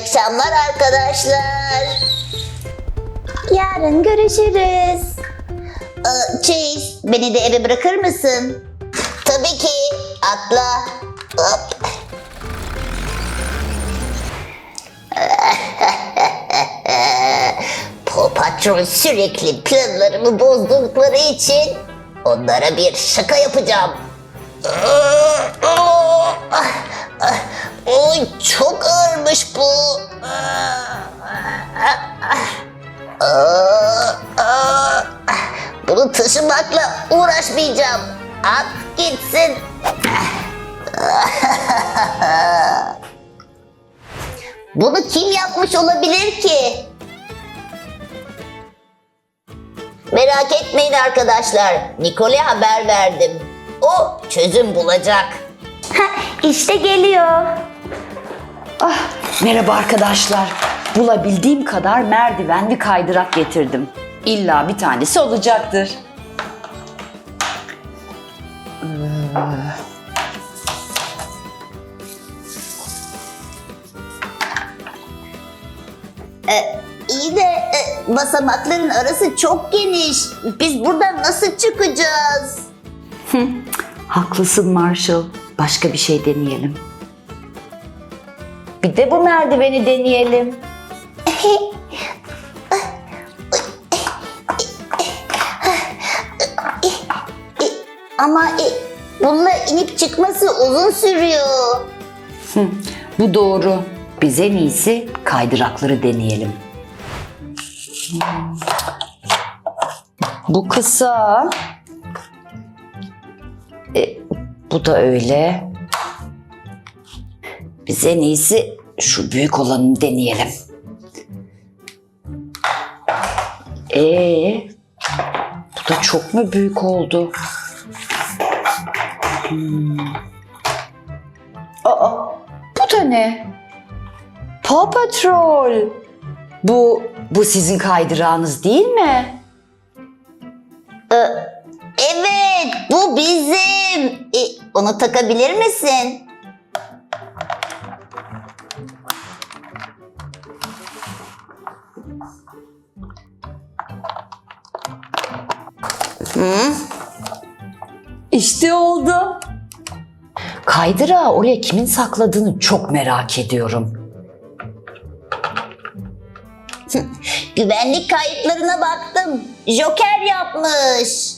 akşamlar arkadaşlar. Yarın görüşürüz. Ee, Chase, beni de eve bırakır mısın? Tabii ki. Atla. Hop. Paw Patrol sürekli planlarımı bozdukları için onlara bir şaka yapacağım. Oy çok ağırmış bu. Bunu taşımakla uğraşmayacağım. At gitsin. Bunu kim yapmış olabilir ki? Merak etmeyin arkadaşlar. Nicole'e haber verdim. O çözüm bulacak. İşte geliyor. Merhaba arkadaşlar. Bulabildiğim kadar merdivenli kaydırak getirdim. İlla bir tanesi olacaktır. İyi de e, basamakların arası çok geniş. Biz buradan nasıl çıkacağız? Haklısın Marshall. Başka bir şey deneyelim. Bir de bu merdiveni deneyelim. Ama e, bununla inip çıkması uzun sürüyor. Bu doğru. Biz en iyisi kaydırakları deneyelim. Bu kısa. E, bu da öyle. Biz en iyisi şu büyük olanı deneyelim. Ee, bu da çok mu büyük oldu? Hmm. Aa, bu da ne? Paw Patrol. Bu, bu sizin kaydırağınız değil mi? Evet, bu bizim. E, onu takabilir misin? İşte oldu. Kaydırağı oraya kimin sakladığını çok merak ediyorum. Güvenlik kayıtlarına baktım. Joker yapmış.